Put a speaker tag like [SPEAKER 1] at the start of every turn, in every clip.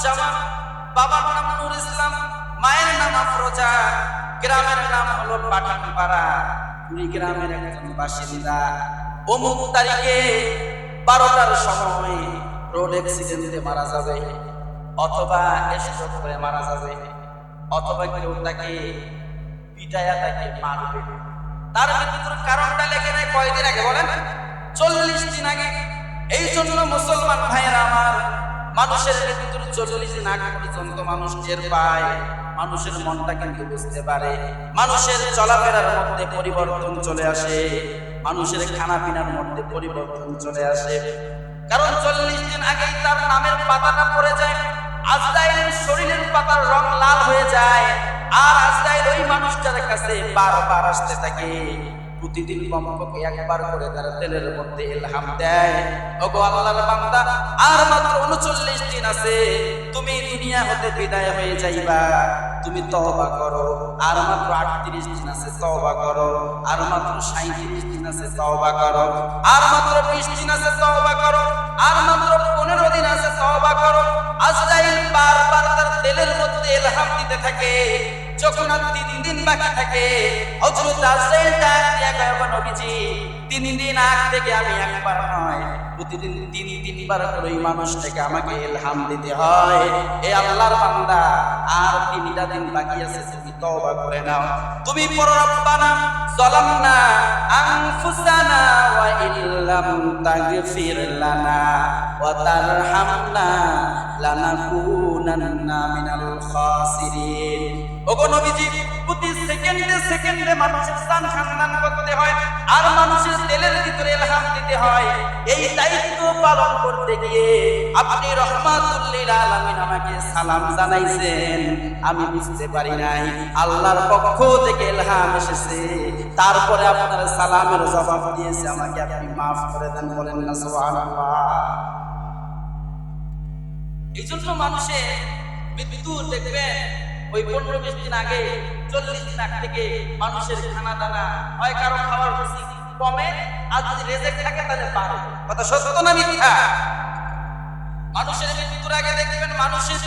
[SPEAKER 1] আসাদুজ্জামান বাবার নাম নুর ইসলাম, মায়ের নাম আফরোজা, গ্রামের নাম হলো পাঠানপাড়া। কুড়িগ্রামের একজন বাসিন্দা। অমুক তারিখে বারোটার সময় রোড অ্যাক্সিডেন্টে মারা যাবে, অথবা স্ট্রোক করে মারা যাবে, অথবা কেউ তাকে পিটায়া তাকে মারবে। তার মৃত্যুর কারণটা লেখে নেয় কয়দিন আগে, বলেন? চল্লিশ দিন আগে। এই জন্য মুসলমান ভাইয়েরা আমার মানুষের মৃত্যুর চল্লিশ দিন আগে পর্যন্ত মানুষ টের পায়। মানুষের মনটা কিন্তু বুঝতে পারে। মানুষের চলাফেরার মধ্যে পরিবর্তন চলে আসে। মানুষের খানা পিনার মধ্যে পরিবর্তন চলে আসে। কারণ চল্লিশ দিন আগেই তার নামের পাতাটা পড়ে যায়। আজরাইলের শরীরের পাতার রং লাল হয়ে যায়। আর আজরাইল ওই মানুষটার কাছে বারবার আসতে থাকে। প্রতিদিন কমপক্ষে একবার করে তার তেলের মধ্যে এলহাম দেয়। আল্লাহর বান্দা, আর মাত্র উনচল্লিশ দিন আছে, তুমি দুনিয়া হতে বিদায় হয়ে যাইবা। তুমি তওবা করো, আর মাত্র আটত্রিশ দিন আছে করো, আর মাত্র সাঁত্রিশ দিন আছে তওবা করো, আর মাত্র বিশ দিন আছে তওবা করো, আর মাত্র পনেরো দিন আছে তওবা করো। আজরাইল বারবার তার তেলের মধ্যে ইলহাম দিতে থাকে, যখন আর তিন দিন বাকি থাকে। হযরত নবীজি, তিন দিন আগ থেকে আমি একবার নয়, প্রতিদিন তিন, তিনবার করে আমাকে ইলহাম দিতে হয়। এ আল্লাহর বান্দা, আর তিনটা দিন বাকি আছে, তুমি তওবা করে নাও। তুমি পড়ো, রব্বানা যালামনা আনফুসানা ওয়া ইল্লাম তাগফির লানা ওয়া তারহামনা লানাকুনান্না মিনাল খাসিরিন। নবীজি, প্রতি সেকেন্ডে সেকেন্ডে মানুষের স্থান সন্ধান করতে হয়, আর মানুষের তেলের ভিতরে এলহাম দিতে হয়। এই দায়িত্ব পালন করতে গিয়ে আপনি রহমাতুল্লিল আলামিন আমাকে সালাম জানাইছেন। আমি বুঝতে পারি নাই, আল্লাহর পক্ষ থেকে এলহাম এসেছে। তারপরে আপনার সালামের জবাব দিয়েছে, আমাকে আপনি মাফ করে দেন, বলেন না, সুবহানাল্লাহ। এই জন্য মানুষের মৃত্যু দেখবেন ওই পনেরো বিশ দিন আগে, চল্লিশ দিন আগ থেকে মানুষের খানা দানা হয় কারও খাওয়ার রুচি কমে, আর যদি রেজেক থাকে তাহলে বাড়ে। কথা সত্য না মিথ্যা? মানুষের মৃত্যুর আগে দেখবেন মানুষের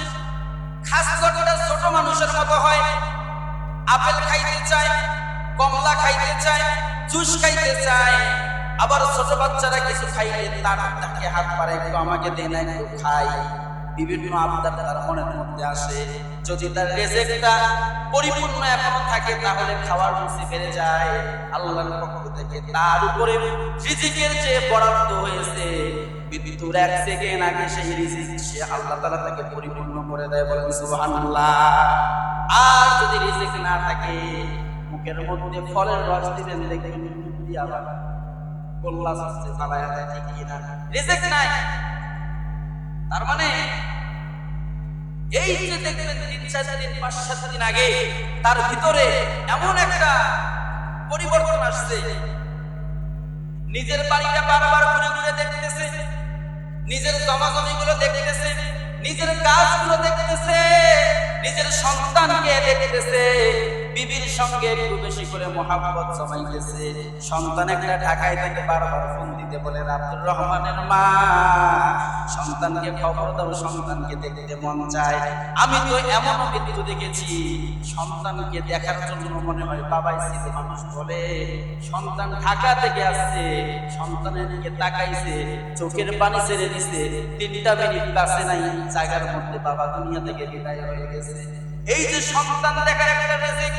[SPEAKER 1] খাস গঠনটা ছোট মানুষের মতো হয়। আপেল খাইতে চায়, কমলা খাইতে চায়, জুস খাইতে চায়। আবার ছোট বাচ্চারা কিছু খাইলে তার তাকে হাত পারে একটু আমাকে দেয় না খাই। বিভিন্ন আবদার তার মনের মধ্যে আসে। যদি তার রেজেকটা পরিপূর্ণ এখনও থাকে, তাহলে খাওয়ার রুচি বেড়ে যায়। আল্লাহর পক্ষ থেকে তার উপরে রিজিকের যে বরাদ্দ হয়েছে। মৃত্যুর এক সেকেন্ড আগে সেই রিজিক সে আল্লাহ তাআলা তাকে পরিপূর্ণ করে দেয় বলেন, সুবহানাল্লাহ। আর যদি রিজিক না থাকে, মুখের মধ্যে ফলের রস দিবেন, দেখবেন আবার গোল্লা আসছে চালায়া দেয়, ঠিক কিনা? রিজিক নাই। তার মানে এই যে দেখবেন তিন চার দিন, পাঁচ সাত দিন আগে, তার ভিতরে এমন একটা পরিবর্তন আসছে। নিজের বাড়িটা বারবার ঘুরে ঘুরে দেখতেছে, নিজের জমাজমিগুলো দেখতেছে, নিজের কাজগুলো দেখতেছে, নিজের সন্তানকে দেখতেছে। বিবির সঙ্গে একটু বেশি করে মহাব্বত জমাইতেছে। সন্তান একটা ঢাকায় থেকে বারবার ফোন দিতে বলে আব্দুর রহমানের মা, সন্তানকে খবর দাও, সন্তানকে দেখতে মন চায়। আমি তো এমন মৃত্যু দেখেছি, সন্তানকে দেখার জন্য মনে হয় বাবাই ছিল মানুষ বলে। সন্তান ঢাকা থেকে আসছে, সন্তানের দিকে তাকাইছে, চোখের পানি ছেড়ে দিছে। তিনটা মিনিট বাসে নাই, জায়গার মধ্যে বাবা দুনিয়া থেকে বিদায় হয়ে গেছে। এই যে সন্তান দেখার একটা রেজেক,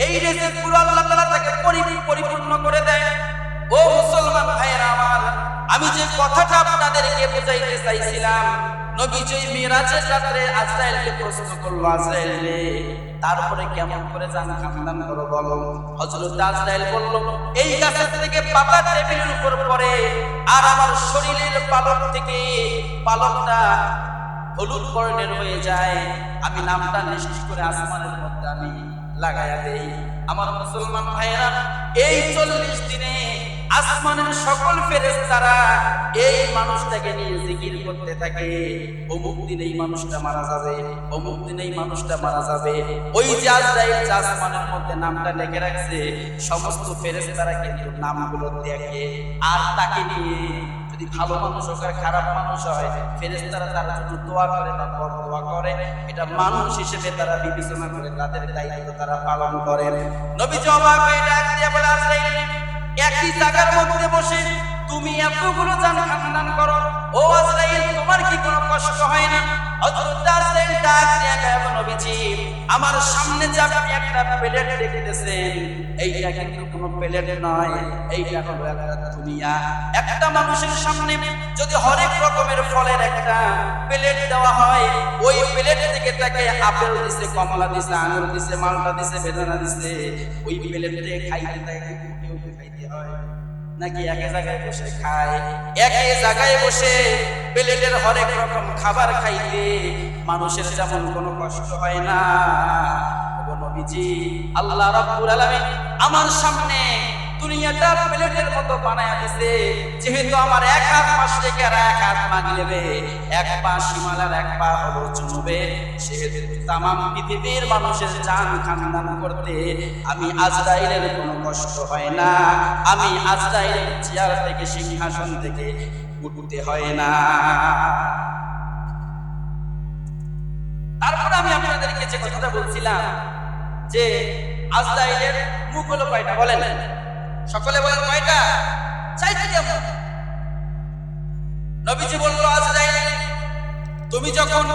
[SPEAKER 1] এই রেজেক পুরো আল্লাহ তাআলা তাকে পরি- পরিপূর্ণ করে দেয়। ও মুসলমান ভাইয়েরা আমার, আমি যে কথাটা আপনাদেরকে বোঝাইতে চাইছিলাম নবী যে মিরাজের রাত্রে আজরাইলকে প্রশ্ন করল, আজরাইল রে তারপরে কেমন করে জান খানদান করো বলো? হযরত আজরাইল বলল, এই গাছের থেকে পাতা টেবিলের উপর পড়ে, আর আমার শরীরের পালক থেকে পালকটা হলুদ বর্ণের হয়ে যায়। আমি নামটা নিশ্চিত করে আসমানের মধ্যে আমি লাগাইয়া দেই। আমার মুসলমান ভাইয়েরা, এই চল্লিশ দিনে আসমানের সকল ফেরেশতারা এই মানুষটাকে নিয়ে জিকির করতে থাকে। অমুক দিন এই মানুষটা মারা যাবে, অমুক দিন এই মানুষটা মারা যাবে। ওই যে আজরাইল যে আসমানের মধ্যে নামটা লিখে রাখছে, সমস্ত ফেরেশতারা কিন্তু নামগুলো দেখে। আর তাকে নিয়ে যদি ভালো মানুষ হোক আর খারাপ মানুষ হয় ফেরেস্তারা তার জন্য দোয়া করে না বড় দোয়া করে। এটা মানুষ হিসেবে তারা বিবেচনা করে, তাদের দায়িত্ব তারা পালন করেন নবী জবাব একই জায়গার মধ্যে বসে তুমি এতগুলো জান খানদান করো। ও আজরাইল তোমার কি কোনো কষ্ট হয় না? আমার সামনে একটা মানুষের সামনে যদি হরেক রকমের ফলের একটা প্লেট দেওয়া হয়, ওই প্লেট থেকে তাকে আপেল দিছে, কমলা দিছে, আঙুর দিছে, মালটা দিছে, বেদানা দিছে, ওই প্লেটে খাইতে তাকে খাইতে হয়। নাকি এক জায়গায় বসে খায়? এক জায়গায় বসে প্লেটের হরেক রকম খাবার খাইলে মানুষের যেমন কোনো কষ্ট হয় না। আল্লাহ রাব্বুল আলামিন আমার সামনে দুনিয়াটা প্লেটের মতো বানায় দিছে। যেহেতু আমার এক হাত মাসরিকে আর এক হাত মাগরিবে এক পা শিমালার এক পা হলো জুনুবে সেহেতু তামাম পৃথিবীর মানুষের জান খানদান করতে আমি আজরাইলের কোনো কষ্ট হয় না। আমি আজরাইলের চেয়ার থেকে, সিংহাসন থেকে উঠতে হয় না। তারপর আমি আপনাদেরকে যে কথাটা বলছিলাম, যে আজরাইলের মুখ হলো কয়টা বলেন? সকলে বলেন, কয়টা? চাইতে কেমন নবীজি বলল আজরাইল তুমি যখন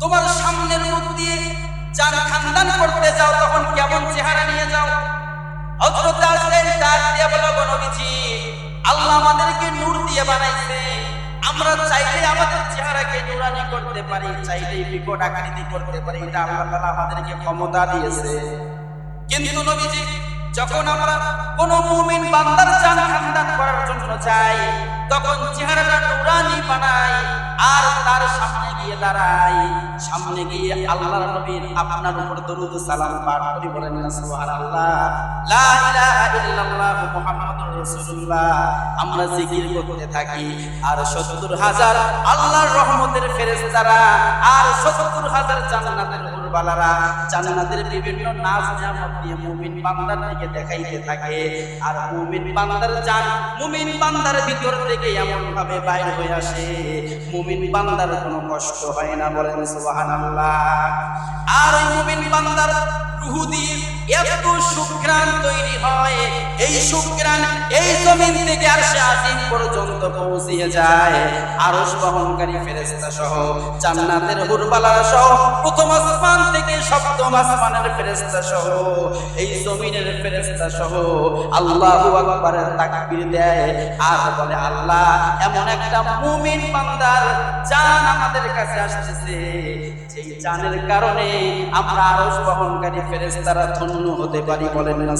[SPEAKER 1] তোমার সামনের মুখ দিয়ে যান খানদান করতে যাও, তখন কেমন চেহারা নিয়ে যাও? হযরত আজরাইল ডাক দিয়ে বলল, "গো নবীজি, আল্লাহ আমাদেরকে নূর দিয়ে বানাইছে। আমরা চাইলে আমাদের চেহারাকে নুরানি করতে পারি, চাইলেই বিকট আকৃতি করতে পারি। এটা আল্লাহ আমাদেরকে ক্ষমতা দিয়েছে। কিন্তু নবীজি যখন আমরা কোন মুমিন বান্দার জান খানদান করার জন্য যাই, তখন চেহারাটা নুরানি বানাই আর তার সামনে গিয়ে দাঁড়াই। সামনে গিয়ে আল্লাহর নবীর আপনার উপর দরুদ সালাম পাঠ করি, বলেন না সুবহানাল্লাহ। লা ইলাহা ইল্লাল্লাহ মুহাম্মাদুর রাসূলুল্লাহ। আমরা জিকির করতে থাকি আর 70 হাজার আল্লাহর রহমতের ফেরেশতারা আর 70 হাজার জান্নাতের হুরবালারা জান্নাতের বিভিন্ন নাচ নিয়ামত দিয়ে মুমিন বান্দার দিকে দেখাইতে থাকে। আর মুমিন বান্দার জান মুমিন বান্দার ভিতর থেকে এমন ভাবে বাইর হয়ে আসে, মুমিন বান্দার কোনো কষ্ট হয় না বলেন সুবহানাল্লাহ। আর ওই মুমিন বান্দার রুহু দিয়ে এত সুগ্রাণ তৈরি হয় এই থেকে আর পর্যন্ত যায়। বহনকারী সহ এই সহ আল্লাহু দেয় আর বলে, আল্লাহ, এমন একটা মুমিন বান্দার জান আমাদের কাছে আসতেছে, যেই জানের কারণে আমরা আরশ বহনকারী ফেরেশতারা ধন্য হতে পারি বলেন না